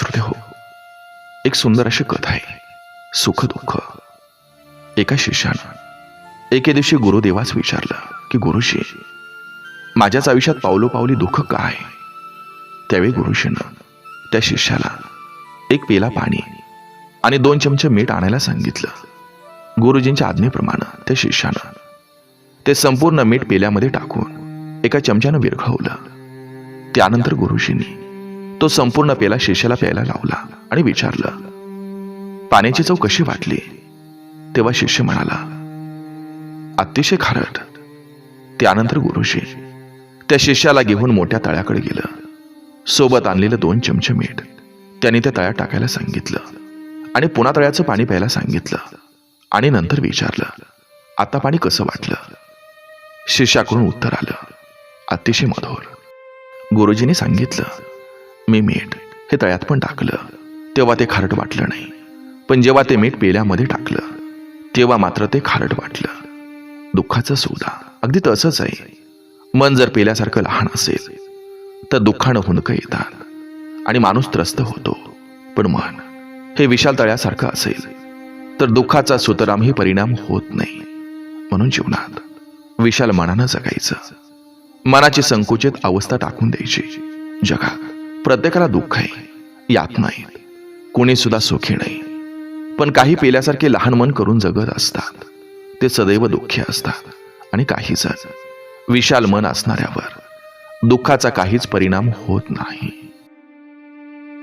श्रोते हो. एक सुंदर अशी कथा आहे. सुख दुःख एका शिष्यानं एके दिवशी गुरुदेवाच विचारलं की गुरुजी माझ्याच आयुष्यात पावलोपावली दुःख काय त्यावेळी गुरुजीनं त्या शिष्याला एक पेला पाणी आणि दोन चमचे मीठ आणायला सांगितलं. गुरुजींच्या आज्ञेप्रमाणे त्या शिष्यानं ते संपूर्ण मीठ पेल्यामध्ये टाकून एका चमच्यानं विरघळवलं. त्यानंतर गुरुजींनी तो संपूर्ण पेला शिष्याला प्यायला लावला आणि विचारलं पाण्याची चव कशी वाटली? तेव्हा शिष्य म्हणाला अतिशय खारट. त्यानंतर गुरुजी त्या शिष्याला घेऊन मोठ्या तळ्याकडे गेलं. सोबत आणलेलं दोन चमचे मीठ त्यांनी त्या तळ्यात टाकायला सांगितलं आणि पुन्हा तळ्याचं पाणी प्यायला सांगितलं आणि नंतर विचारलं आता पाणी कसं वाटलं? शिष्याकडून उत्तर आलं अतिशय मधुर. गुरुजींनी सांगितलं मी मीठ हे तळ्यात पण टाकलं. तेव्हा ते खारट वाटलं नाही. पण जेव्हा ते मीठ पेल्यामध्ये टाकलं तेव्हा मात्र ते खारट वाटलं. दुःखाचं सुद्धा. अगदी तसंच आहे. मन जर पेल्यासारखं लहान असेल तर दुःखानं हुंदकं येतात. आणि माणूस त्रस्त होतो. पण मन हे विशाल तळ्यासारखं असेल तर दुःखाचा सुतरामही परिणाम होत नाही. म्हणून जीवनात विशाल मनानं जगायचं. मनाची संकुचित अवस्था टाकून द्यायची. जगा प्रत्येकाला दुःख आहे यात नाही. कोणी सुद्धा सुखी नाही. पण काही पेल्यासारखे लहान मन करून जगत असतात. ते सदैव दुःखी असतात आणि काही जण विशाल मन असणाऱ्यावर. दुःखाचा काहीच परिणाम होत नाही.